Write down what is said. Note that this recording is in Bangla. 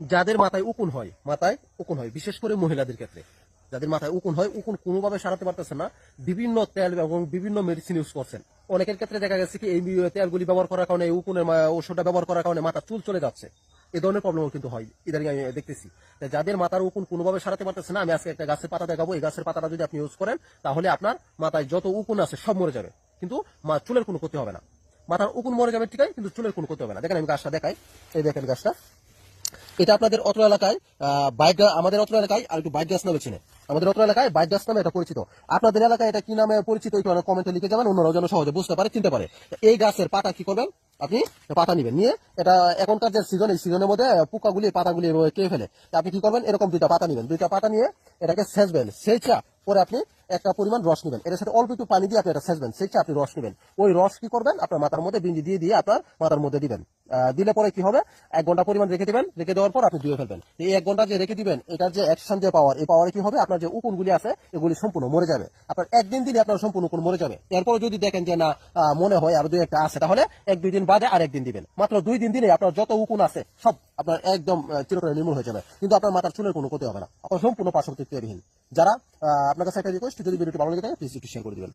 যাদের মাথায় উকুন হয়, মাথায় উকুন হয়, বিশেষ করে মহিলাদের ক্ষেত্রে। যাদের মাথায় উকুন হয়, উকুন কোনোভাবে সারাতে পারতেছে না, বিভিন্ন তেল এবং বিভিন্ন মেডিসিন ইউজ করছেন। অনেকের ক্ষেত্রে দেখা গেছে কি, এই তেলগুলি ব্যবহার করার কারণে উকুনের ওষুধটা ব্যবহার করার কারণে মাথা চুল চলে যাচ্ছে। এই ধরনের প্রবলেমও কিন্তু হয়, ইদানিং আমি দেখতেছি। যাদের মাথার উকুন কোনোভাবে সারাতে পারতেছে না, আমি আজকে একটা গাছের পাতা দেখাবো। এই গাছের পাতাটা যদি আপনি ইউজ করেন, তাহলে আপনার মাথায় যত উকুন আছে, সব মরে যাবে। কিন্তু চুলের কোনো ক্ষতি হবে না। মাথার উকুন মরে যাবে ঠিকই, কিন্তু চুলের কোনো ক্ষতি হবে না। দেখেন আমি গাছটা দেখাই। এই দেখেন গাছটা। এটা আপনাদের অত্র এলাকায় বাইক আমাদের অত্র এলাকায় আর একটু বাইক গাছ নামে চিনে আমাদের অত্র এলাকায় বাইক গাছ নামে এটা পরিচিত। আপনাদের এলাকায় এটা কি নামে পরিচিত একটু কমেন্টে লিখে যাবেন, অন্যরাও যেন সহজে বুঝতে পারে, চিনতে পারে। এই গাছের পাতা কি করবেন? আপনি পাতা নিবেন, নিয়ে এটা এখনকার যে সিজন এই সিজনের মধ্যে পোকাগুলি, পাতাগুলি কে ফেলে। আপনি কি করবেন? এরকম দুইটা পাতা নিবেন। দুইটা পাতা নিয়ে এটাকে সেচবেন। সেচা পরে আপনি একটা পরিমাণ রস নেবেন। এর সাথে অল্প একটু পানি দিয়ে আপনি এটা সেচবেন। সেচা আপনি রস নেবেন। ওই রস কি করবেন? আপনার মাথার মধ্যে বিঞ্জি দিয়ে দিয়ে আপনার মাথার মধ্যে দিবেন। দিলে পরে কি হবে? এক ঘণ্টা পরিমাণ রেখে দিবেন। রেখে দেওয়ার পর আপনি ধুয়ে ফেলবেন। এই এক ঘণ্টা যে রেখে দিবেন, এটার যে অ্যাকশন যে পাওয়ার এই পাওয়ারে কি হবে? আপনার যে উকুনগুলি আছে, এগুলি সম্পূর্ণ মরে যাবে। আপনার একদিন দিলে আপনার সম্পূর্ণ উকুন মরে যাবে। এরপর যদি দেখেন যে না মনে হয় আরও দুই একটা আছে, তাহলে এক দুই দিন বাদে আর একদিন দিবেন। মাত্র দুই দিন দিলে আপনার যত উকুন আছে, সব আপনার একদম চিরতরে নির্মূল হয়ে যাবে। কিন্তু আপনার মাথার চুলের কোনো ক্ষতি হবে না। আপনার সম্পূর্ণ পার্শ্ব প্রতিক্রিয়াবিহীন যারা আপনার কাছে একটা রিকোয়েস্ট যদি ভিডিওটি ভালো লাগে প্লিজ একটু শেয়ার করে দিবেন।